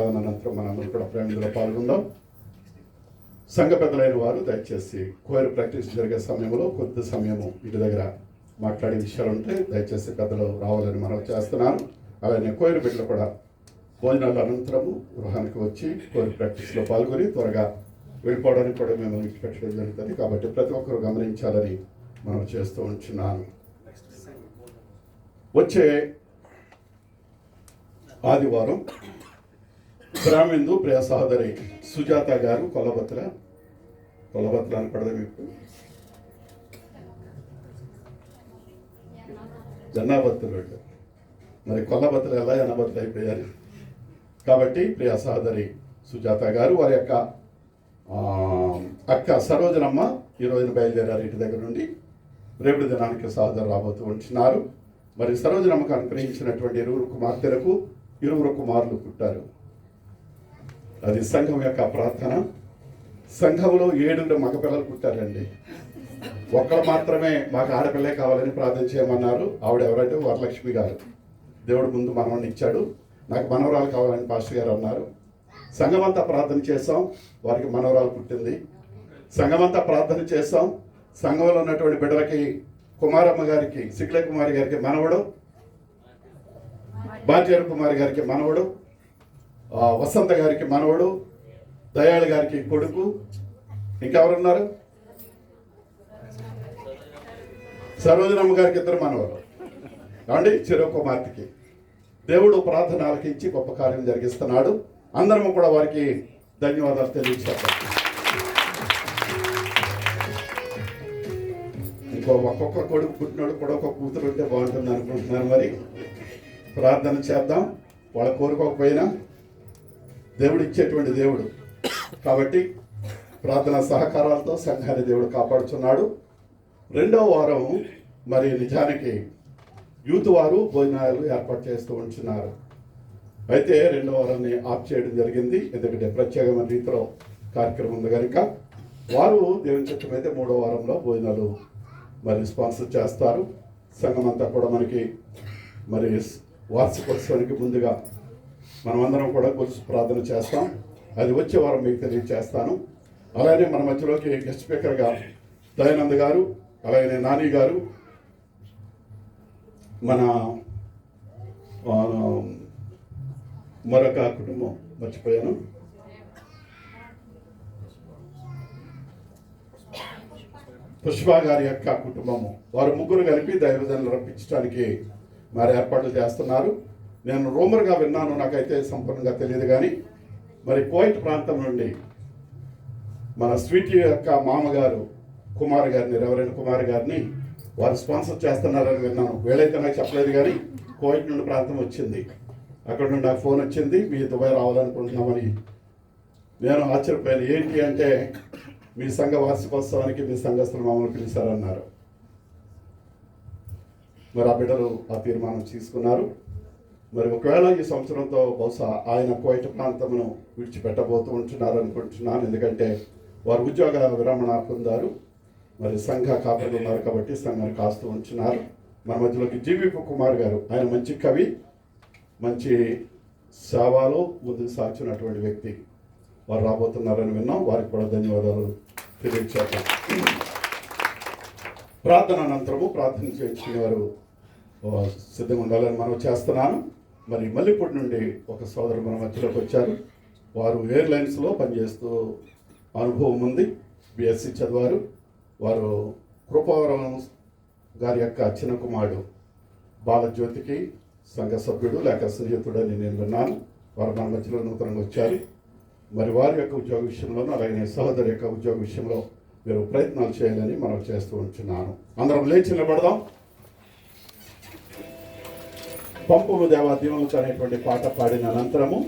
అనంతరం మనందరం కూడా ప్రేమిలో పాల్గొందాం. సంఘ పెద్దలైన వారు దయచేసి కోయర్ ప్రాక్టీస్ జరిగే సమయంలో కొద్ది సమయము ఇంటి దగ్గర మాట్లాడే విషయాలు ఉంటే దయచేసి పెద్దలు రావాలని మనం చేస్తున్నాను. అలానే కోయర్ బిడ్డలు కూడా భోజనాల అనంతరము గృహానికి వచ్చి కోయర్ ప్రాక్టీస్లో పాల్గొని త్వరగా వెళ్ళిపోవడానికి కూడా మేము పెట్టడం జరుగుతుంది. కాబట్టి ప్రతి ఒక్కరు గమనించాలని మనం చేస్తూ ఉంటున్నాను. వచ్చే ఆదివారం గ్రామిందు ప్రియ సహోదరి సుజాత గారు కొలబత్ర కొలబత్ర అని మీకు జనాభత్తులు మరి కొల్లబత్తులు ఎలా జనబత్తులు అయిపోయారు? కాబట్టి ప్రియ సహోదరి సుజాత గారు వారి యొక్క అక్క సరోజనమ్మ ఈ రోజున బయలుదేరారు ఇంటి దగ్గర నుండి. రేపటి దినానికి సహోదరు రాబోతూ ఉంటున్నారు. మరి సరోజనమ్మకు అనుగ్రహించినటువంటి ఇరువురు కుమార్తెలకు ఇరువురు కుమారులు పుట్టారు. అది సంఘం యొక్క ప్రార్థన. సంఘంలో ఏడుగురు మగపిల్లలు పుట్టారండి. ఒక్కరు మాత్రమే మాకు ఆడపిల్లే కావాలని ప్రార్థన చేయమన్నారు. ఆవిడ ఎవరంటే వరలక్ష్మి గారు. దేవుడు ముందు మనవడిని ఇచ్చాడు. నాకు మనవరాలు కావాలని పాస్టర్ గారు అన్నారు. సంఘమంతా ప్రార్థన చేస్తాం వారికి మనవరాలు పుట్టింది. సంఘమంతా ప్రార్థన చేస్తాం సంఘంలో ఉన్నటువంటి బిడ్డలకి కుమారమ్మ గారికి సిక్లే కుమారి గారికి మనవడు. బాచేరు కుమారి గారికి మనవడు. వసంత గారికి మనవడు దయాళ గారికి కొడుకు. ఇంకెవరున్నారు? సరోజనమ్మ గారికి ఇద్దరు మనవరు కాబట్టి చిరు కుమార్తెకి దేవుడు ప్రార్థన ఆలకించి గొప్ప కార్యం జరిగిస్తున్నాడు. అందరము కూడా వారికి ధన్యవాదాలు తెలియజేస్తాం. ఇంకో ఒక్కొక్క కొడుకు పుట్టినోడు కూడా ఒక కూతురు ఉంటే బాగుంటుంది అనుకుంటున్నాను మరి. ప్రార్థన చేద్దాం. వాళ్ళ కోరుకోకపోయినా దేవుడు ఇచ్చేటువంటి దేవుడు. కాబట్టి ప్రార్థన సహకారాలతో సంఘాన్ని దేవుడు కాపాడుతున్నాడు రెండవ వారం మరి నిజానికి యూత్ వారు భోజనాలు ఏర్పాటు చేస్తూ ఉంటున్నారు అయితే రెండవ వారాన్ని ఆఫ్ చేయడం జరిగింది. ఎందుకంటే ప్రత్యేకమైన రీతిలో కార్యక్రమం ఉంది కనుక వారు దేవుని చిత్తం అయితే మూడో వారంలో భోజనాలు మరి స్పాన్సర్ చేస్తారు. సంఘం అంతా కూడా మనకి మరి వార్షికోత్సవానికి ముందుగా మనమందరం కూడా కొలుసు ప్రార్థన చేస్తాం. అది వచ్చే వారం మీకు తెలియజేస్తాను అలానే మన మధ్యలోకి గెస్ట్ స్పీకర్గా దయానంద్ గారు అలాగే నాని గారు మన మరొక కుటుంబం మర్చిపోయాను. పుష్ప గారి యొక్క కుటుంబము. వారు ముగ్గురు కలిపి దైవజనులు రప్పించడానికి మరి ఏర్పాట్లు చేస్తున్నారు. నేను రూమర్గా విన్నాను నాకైతే సంపూర్ణంగా తెలియదు కానీ మరి కోయిట్ ప్రాంతం నుండి మన స్వీట్ యొక్క మామగారు కుమార్ గారిని రెవరెండ్ కుమార్ గారిని వారు స్పాన్సర్ చేస్తున్నారని విన్నాను. వీళ్ళైతే నాకు చెప్పలేదు కానీ కోయిట్ నుండి ప్రాంతం వచ్చింది. అక్కడ నుండి నాకు ఫోన్ వచ్చింది మీ దుబాయ్ రావాలనుకుంటున్నామని. నేను ఆశ్చర్యపోయాను. ఏంటి అంటే మీ సంఘ వార్షికోత్సవానికి మీ సంఘస్థులు మమ్మల్ని పిలిచారన్నారు. మరి ఆ బిడ్డలు ఆ తీర్మానం తీసుకున్నారు. మరి ఒకవేళ ఈ సంవత్సరంతో బహుశా ఆయన కోయట ప్రాంతమును విడిచిపెట్టబోతూ ఉంటున్నారు అనుకుంటున్నాను ఎందుకంటే వారు ఉద్యోగ విరమణ పొందారు. మరి సంఘ కాపరులు ఉన్నారు కాబట్టి సంఘాన్ని కాస్తూ ఉంటున్నారు. మన మధ్యలోకి జీవిపు కుమార్ గారు ఆయన మంచి కవి మంచి సేవలో ముందు సాగుతున్నటువంటి వ్యక్తి. వారు రాబోతున్నారని విన్నాం. వారికి కూడా ధన్యవాదాలు తెలియచేద్దాం. ప్రార్థన అనంతరము ప్రార్థన చేయించిన వారు సిద్ధంగా ఉండాలని మనం చేస్తున్నాను. మరి మల్లిపూడి నుండి ఒక సోదరు మన మధ్యలోకి వచ్చారు. వారు ఎయిర్లైన్స్లో పనిచేస్తూ అనుభవం ఉంది. బిఎస్సి చదివారు. వారు కృపావరం గారి యొక్క చిన్న కుమారుడు బాలజ్యోతికి సంఘ సభ్యుడు లేక స్నేహితుడని నేను విన్నాను. వారు మన మధ్యలో నూతనంగా వచ్చారు. మరి వారి యొక్క ఉద్యోగ విషయంలోనూ అలాగే సహోదరి యొక్క ఉద్యోగ విషయంలో మీరు ప్రయత్నాలు చేయాలని మనం చేస్తూ ఉంటున్నాను. అందరం లేచి నిలబడదాం. పంపుము దేవా దీవులతో అనేటువంటి పాట పాడిన అనంతరము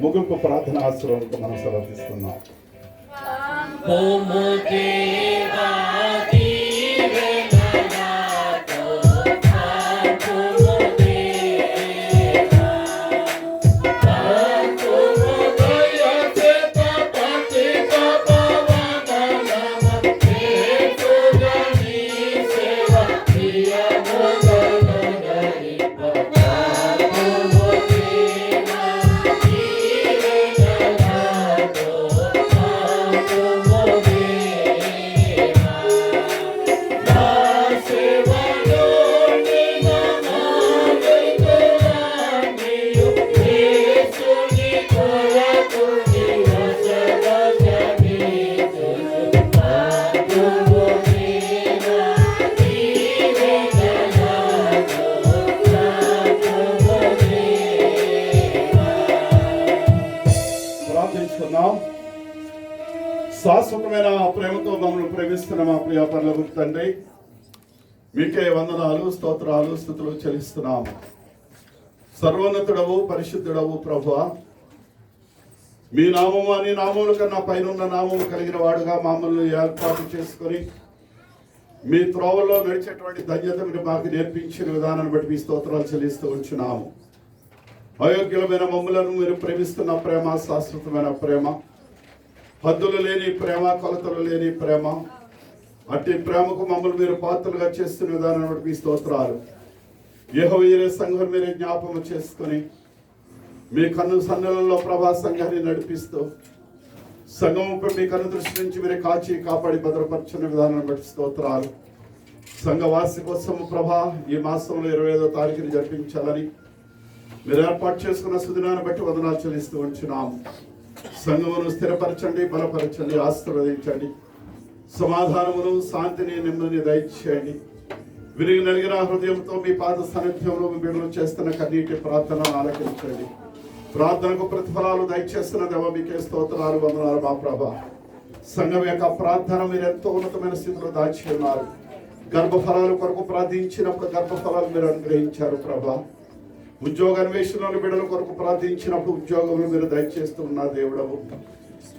ముగింపు ప్రార్థన ఆశ్రయానికి మనం సమర్పిస్తున్నాం ప్రేమతో ప్రేమిస్తున్న మా ప్రియ తండ్రి. మీకే వందనాలు స్తోత్రాలు స్థుతులు చెల్లిస్తున్నాము. సర్వోన్నతుడవు పరిశుద్ధుడవు ప్రభు. మీ నామము అని నామముల కన్నా పైన నామము కలిగిన వాడుగా మామూలు ఏర్పాటు చేసుకొని మీ త్రోవల్లో నడిచేటువంటి ధన్యత మీరు మాకు నేర్పించిన విధానాన్ని బట్టి మీ స్తోత్రాలు చెల్లిస్తూ ఉంచున్నాము. అయోగ్యులమైన మమ్మలను మీరు ప్రేమిస్తున్న ప్రేమ శాశ్వతమైన ప్రేమ. హద్దులు లేని ప్రేమ కొలతలు లేని ప్రేమ. అట్టి ప్రేమకు మమ్మల్ని మీరు పాత్రలుగా చేస్తున్న విధానాన్ని బట్టి మీ స్తోత్రాలు. యెహోవా సంఘం మీరే జ్ఞాపకం చేసుకుని మీ కన్ను సన్నలలో ప్రభా సంఘాన్ని నడిపిస్తూ సంఘంపై మీ కన్ను దృష్టి నుంచి మీరు కాచి కాపాడి భద్రపరచిన విధానాన్ని బట్టి స్తోత్రాలు. సంఘ వార్షికోత్సవం ప్రభా ఈ మాసంలో ఇరవై ఐదో తారీఖుని జరిపించాలని మీరు ఏర్పాటు చేసుకున్న సుదినాన్ని బట్టి వదనాలు చెల్లిస్తూ ఉంచున్నాము. సంఘమును స్థిరపరచండి బలపరచండి ఆశీర్వదించండి. సమాధానమును శాంతిని నెమ్మదిని దయచేయండి. విరిగి నలిగిన హృదయంతో మీ పాద సాన్నిధ్యంలో మీ బిడ్డలు చేస్తున్న కన్నీటి ప్రార్థనను ఆలకించండి. ప్రార్థనకు ప్రతిఫలాలు దయచేస్తున్న దేవ మీకే స్తోత్రాలు వందనాలు మా ప్రభ. సంఘం యొక్క ప్రార్థన మీరు ఎంతో ఉన్నతమైన స్థితిలో దాచి ఉన్నారు. గర్భఫలాలు కొరకు ప్రార్థించినప్పుడు గర్భఫలాలు మీరు అనుగ్రహించారు ప్రభా. ఉద్యోగ అన్వేషణలోని బిడ్డల కొరకు ప్రార్థించినప్పుడు ఉద్యోగంలో మీరు దయచేస్తూ దేవుడవు.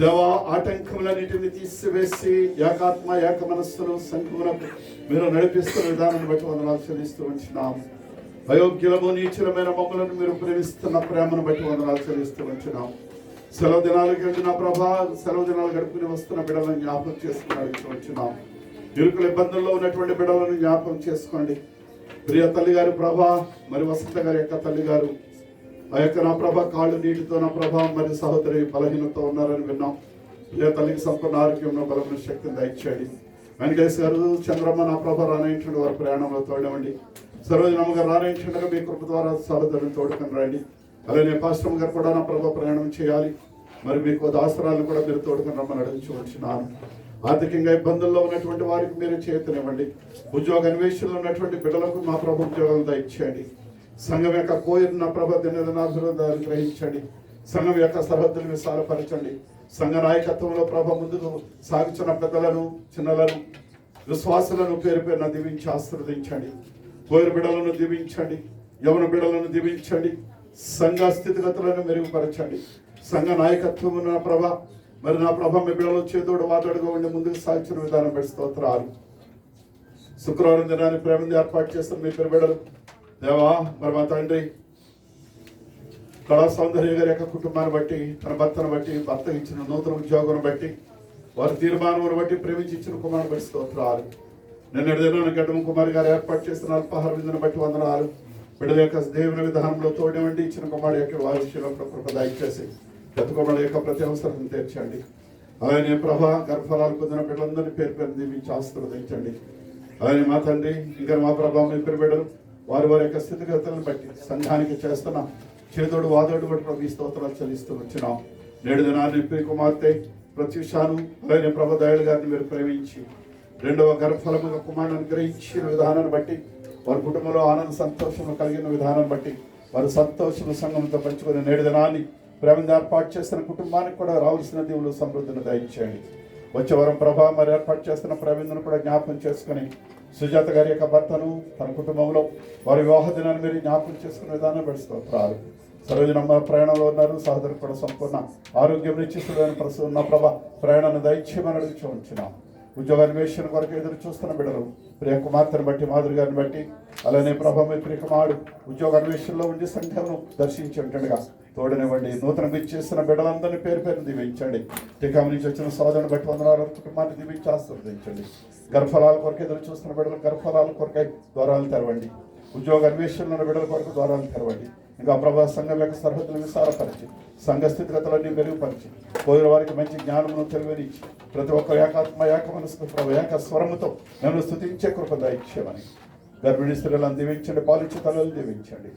దేవా ఆటంకములన్నిటిని తీసివేసి ఏకాత్మ ఏక మనస్సును సంఘమునకు మీరు నడిపిస్తున్న విధానాన్ని బట్టి వందనాలు చెల్లిస్తూ ఉంచినాం అయోగ్యులము నీచులమైన మమ్మలను మీరు ప్రేమిస్తున్న ప్రేమను బట్టి వందనాలు చెల్లిస్తూ ఉంచున్నాం సెలవు దినాలు గడిచిన ప్రభా సెలవు దినాలు గడుపుకుని వస్తున్న బిడ్డలను జ్ఞాపకం చేసుకుని అడుగుతూ ఉంచున్నాం ఇరుకుల ఇబ్బందుల్లో ఉన్నటువంటి బిడ్డలను జ్ఞాపకం చేసుకోండి. ప్రియ తల్లి గారు ప్రభ మరి వసంత గారి యొక్క తల్లి గారు ఆ యొక్క నా ప్రభ కాళ్ళు నీటితో నా ప్రభ మరి సహోదరి బలహీనతో ఉన్నారని విన్నాం. ప్రియ తల్లికి సంపూర్ణ ఆరోగ్యంలో బలమైన శక్తిని దయచేయండి. వెంకటేష్ గారు చంద్రమ్మ నా ప్రభ రానయించండి వారి ప్రయాణంలో తోడవండి సరోజనమ్మ గారు రానయించండి మీ కృప ద్వారా సహోదరుని తోడుకొని రండి. అలానే పాశ్రమ గారు కూడా నా ప్రభ ప్రయాణం చేయాలి. మరి మీకు దాసరాలను కూడా మీరు తోడుకొని రమ్మని అడుగుచూ వచ్చినాను ఆర్థికంగా ఇబ్బందుల్లో ఉన్నటువంటి వారికి మీరు చేతనివ్వండి. ఉద్యోగ అన్వేషణలో ఉన్నటువంటి బిడ్డలకు మా ప్రభు ఉద్యోగాలు దయచేయండి. సంఘం యొక్క కోరిన నా ప్రభ దినదినాభివృద్ధాలు గ్రహించండి. సంఘం యొక్క సరిహద్దులు విశాలపరచండి. సంఘ నాయకత్వంలో ప్రభ ముందుకు సాగుతున్న పెద్దలను చిన్నలను విశ్వాసులను పేరు పేరున దీవించి ఆశీర్వదించండి. కోరి బిడలను దీవించండి. యవన బిడలను దీవించండి. సంఘ స్థితిగతులను మెరుగుపరచండి. సంఘ నాయకత్వం ఉన్న ప్రభ మరి నా ప్రభా మీ బిడ్డలు చేతోడు వాతోడుగా ఉండి ముందుకు సాధించిన విధానం బట్టి స్తోత్రాలు. శుక్రవారం దినాన్ని ప్రేమని ఏర్పాటు చేస్తున్న మీ పేరు బిడ్డలు. దేవా మరి మా తండ్రి కళా సౌందర్య గారి యొక్క కుటుంబాన్ని బట్టి తన భర్తను బట్టి భర్త ఇచ్చిన నూతన ఉద్యోగం బట్టి వారి తీర్మానం బట్టి ప్రేమించి ఇచ్చిన కుమారుని బట్టి స్తోత్రాలు. నిన్నటి దినాన్ని గడ్డం కుమారి గారు ఏర్పాటు చేస్తున్న అల్పాహార విందును బట్టి వందనాలు. బిడ్డల యొక్క దేవుని విధానంలో తోడవండి ఇచ్చిన కుమారుడు యొక్క వారి విషయంలో కృప దయచేసి బతుకమ్మల యొక్క ప్రతి అవసరం తీర్చండి. ఆయన ప్రభా గర్భఫలాలు పొందిన బిడ్డలందరినీ పేరు పేరు దీవించి ఆశీర్వదించండి ఆయన మా తండ్రి ఇంకా మా ప్రభా మీ పేరు బిడ్డలు వారి వారి యొక్క స్థితిగతులను బట్టి సంఘానికి చేస్తున్న చేదోడు వాదోడు బట్టి ప్రభు ఈ స్తోత్రాలు చెల్లిస్తూ వచ్చినాం. నేడు దినాన్ని ప్రియ కుమార్తె ప్రత్యుషాను ఆయన ప్రభ దయాళు గారిని మీరు ప్రేమించి రెండవ గర్భఫలముగా కుమారుని అనుగ్రహించిన విధానాన్ని బట్టి వారి కుటుంబంలో ఆనంద సంతోషం కలిగిన విధానాన్ని బట్టి వారు సంతోషం సంఘంతో పంచుకుని నేడు దినాన్ని ప్రేమను ఏర్పాటు చేస్తున్న కుటుంబానికి కూడా రావాల్సిన దీవులు సమృద్ధిని దయచేయండి. వచ్చే వారం ప్రభా మరి ఏర్పాటు చేస్తున్న ప్రవీణ్ను కూడా జ్ఞాపకం చేసుకుని సుజాత గారి యొక్క భర్తను తన కుటుంబంలో వారి వివాహ దినాన్ని మీరు జ్ఞాపకం చేసుకునే విధానం పెడుస్తున్నారు సరోజనమ్మ ప్రయాణంలో ఉన్నారు సహోదరు కూడా సంపూర్ణ ఆరోగ్యం నిశ్చిస్తుడని ఉన్న ప్రభ ప్రయాణాన్ని దయచేయమని అడుగుచూ ఉంచున్నాం ఉద్యోగ అన్వేషణ కొరకు ఎదురు చూస్తున్న బిడ్డలు ప్రియ కుమార్తెను బట్టి మాధురి గారిని బట్టి అలానే ప్రభ మీ కుమారుడు ఉద్యోగ అన్వేషణలో ఉండి సంఖ్యను దర్శించి ఉంటుండగా తోడనివ్వండి. నూతన చేస్తున్న బిడ్డలందరినీ పేరు పేరు దీవించండి. టీకా నుంచి వచ్చిన సోదరుని బట్టి వందనాలు కుటుంబాన్ని దీవించి ఆశీర్వదించండి. గర్భఫలాల కొరకు ఎదురు చూస్తున్న బిడ్డలు గర్భఫలాల కొరకై ద్వారాలు తెరవండి. ఉద్యోగ అన్వేషణలో విడుదల కొరకు ద్వారాలు తెరవండి. ఇంకా ప్రభా సంఘం యొక్క సరిహద్దులు విస్తారపరిచి సంఘ స్థితిగతులన్నీ మెరుగుపరిచి పోయిన వారికి మంచి జ్ఞానమును తెలివనిచ్చి ప్రతి ఒక్క ఏకాత్మ ఏక మనసు ప్రభు ఏక స్వరముతో నన్ను స్థుతించే కృప దాయిచ్చామని గర్భిణీ స్త్రీలను దీవించండి పాలించి తలలు దీవించండి.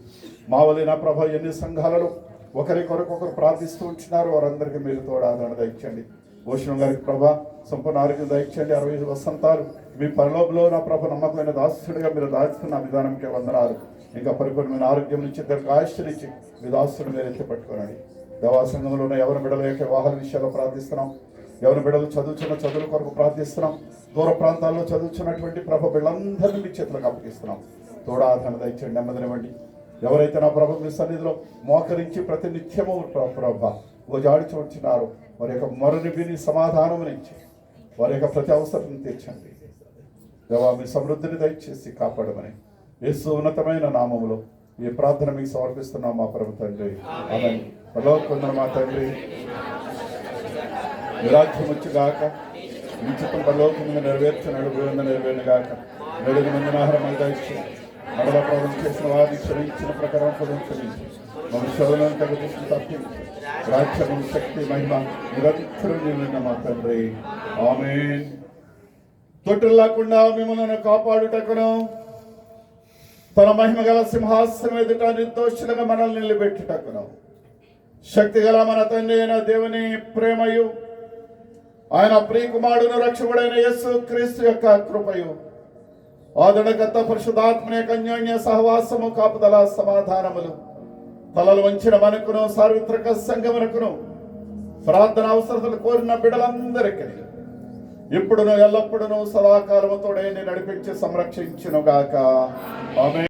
మావలైన ప్రభ ఎన్ని సంఘాలలో ఒకరి కొరకు ఒకరు ప్రార్థిస్తూ ఉంచినారు వారందరికీ మీరు తోడాదరణ దయచండి భూషణం గారికి ప్రభా సంపూర్ణ ఆరోగ్యం దయచేయండి. అరవై ఐదు వసంతాలు మీ పరలోపులో నా ప్రభ నమ్మకమైన దాసుడిగా మీరు దాచుతున్న విధానంకే వందనాలు. ఇంకా పరిపూర్ణమైన ఆరోగ్యం నుంచి ఇద్దరికి ఆయుష్నిచ్చి మీ దాసుడు మీరు ఎత్తి పట్టుకోనండి. దేవాసంగంలో ఉన్న ఎవరి బిడ్డల యొక్క వాహన విషయాల్లో ప్రార్థిస్తున్నాం. ఎవరి బిడ్డలు చదువుతున్న చదువుల కొరకు ప్రార్థిస్తున్నాం. దూర ప్రాంతాల్లో చదువుతున్నటువంటి ప్రభ బిడ్డలందరినీ మీ చేతులకు అప్పగిస్తున్నాం. తోడా ఆధారణ దయచేయండి నెమ్మదినివ్వండి ఎవరైతే నా ప్రభు మీ సన్నిధిలో మోకరించి ప్రతి నిత్యము ప్రభ ఓ ఓజాడిచి వచ్చినారో వారి యొక్క మరుని విని సమాధానమునిచ్చి వారి యొక్క ప్రతి అవసరం తీర్చండి. దేవా మీ సమృద్ధిని దయచేసి కాపాడమని యేసు ఉన్నతమైన నామములో ఈ ప్రార్థన మీకు సమర్పిస్తున్నాం మా ప్రభు తండ్రి. ఆమె పరలోకొందర మా తండ్రి. విరాజ్యం వచ్చుగాక మీ చిత్తం పరలోకం మీద నెరవేర్చినాడు నెరవేరుగాక నడుగు మందిన ఆహారం దయచి మరల ప్రభు చేసిన వారిని క్షమించిన ప్రకారం కూడా మన మనుషులను తగ్గ తప్పి. తప్పించి శక్తి మహిమ నిరంతరం నిన్న మా తండ్రి. ఆమేన్. తొట్టులాకుండా మిమ్మల్ని కాపాడుటకును తన మహిమ గల సింహాసనం ఎదుట నిర్దోషులుగా మనల్ని నిలబెట్టుటకును. శక్తి గల మన తండ్రి అయిన దేవుని ప్రేమయు ఆయన ప్రియకుమారుడును రక్షకుడైన యస్సు క్రీస్తు యొక్క కృపయు. ఆదడగత పరిశుధాత్మ కన్యోన్య సహవాసము కాపుదల సమాధానములు. తలలు వంచిన మనకును సార్వత్రిక సంఘమునకును ప్రార్థన అవసరతలు కోరిన బిడలందరికీ ఇప్పుడును ఎల్లప్పుడును సదాకాలముతోడే నడిపించి సంరక్షించునుగాక. ఆమె